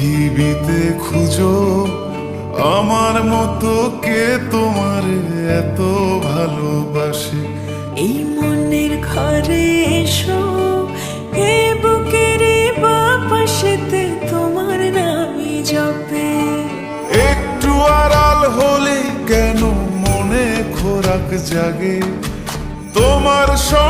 পৃথিবীতে খুঁজো আমার মতো কে তোমার এত ভালোবাসে? এই মনের ঘরে এসো এ বুকের বাপাশেতে তোমার নামই জপে। একটু আড়াল হলে কেন মনে খোরাক জাগে? তোমার সঙ্গ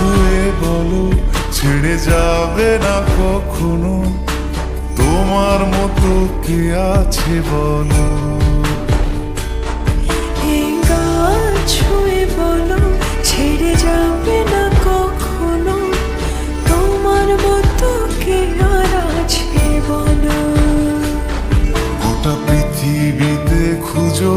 ছুঁয়ে বলো ছেড়ে যাবে না কখনো? তোমার মতো কে আছে বলো? ছুঁয়ে বলো ছেড়ে যাবে না কখনো? তোমার মতো কে আর আছে বলো? গোটা পৃথিবীতে খুঁজো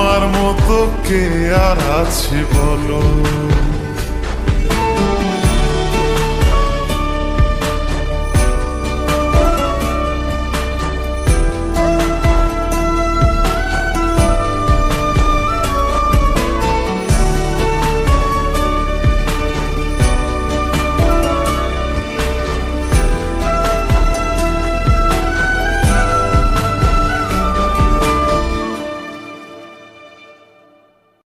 তোমার মতো কে আর আছে বলো?